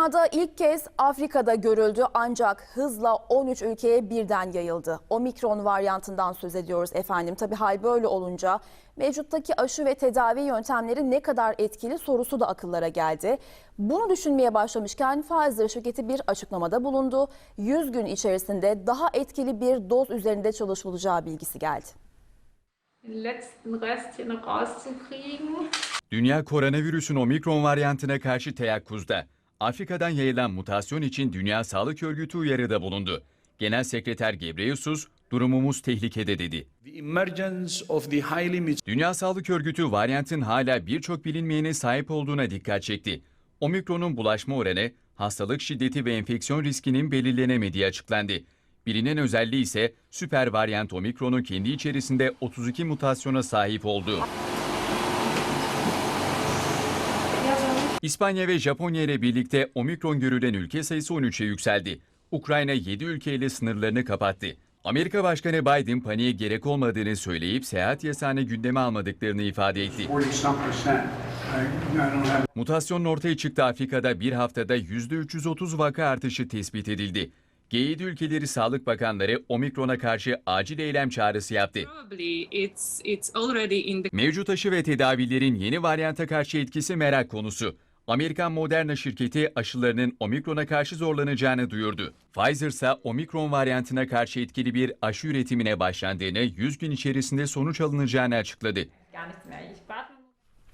Dünyada ilk kez Afrika'da görüldü ancak hızla 13 ülkeye birden yayıldı. Omikron varyantından söz ediyoruz efendim. Tabi hal böyle olunca mevcuttaki aşı ve tedavi yöntemleri ne kadar etkili sorusu da akıllara geldi. Bunu düşünmeye başlamışken Pfizer şirketi bir açıklamada bulundu. 100 gün içerisinde daha etkili bir doz üzerinde çalışılacağı bilgisi geldi. Dünya koronavirüsün omikron varyantına karşı teyakkuzda. Afrika'dan yayılan mutasyon için Dünya Sağlık Örgütü uyarıda bulundu. Genel Sekreter Gebreyesus, durumumuz tehlikede dedi. Dünya Sağlık Örgütü varyantın hala birçok bilinmeyene sahip olduğuna dikkat çekti. Omikronun bulaşma oranı, hastalık şiddeti ve enfeksiyon riskinin belirlenemediği açıklandı. Bilinen özelliği ise süper varyant omikronun kendi içerisinde 32 mutasyona sahip olduğu. İspanya ve Japonya ile birlikte omikron görülen ülke sayısı 13'e yükseldi. Ukrayna 7 ülkeyle sınırlarını kapattı. Amerika Başkanı Biden paniğe gerek olmadığını söyleyip seyahat yasağını gündeme almadıklarını ifade etti. 40 some percent. I, I don't have Mutasyonun ortaya çıktığı Afrika'da bir haftada %330 vaka artışı tespit edildi. G7 ülkeleri Sağlık Bakanları omikrona karşı acil eylem çağrısı yaptı. Mevcut aşı ve tedavilerin yeni varyanta karşı etkisi merak konusu. Amerikan Moderna şirketi aşılarının omikrona karşı zorlanacağını duyurdu. Pfizer ise omikron varyantına karşı etkili bir aşı üretimine başlandığını 100 gün içerisinde sonuç alınacağını açıkladı.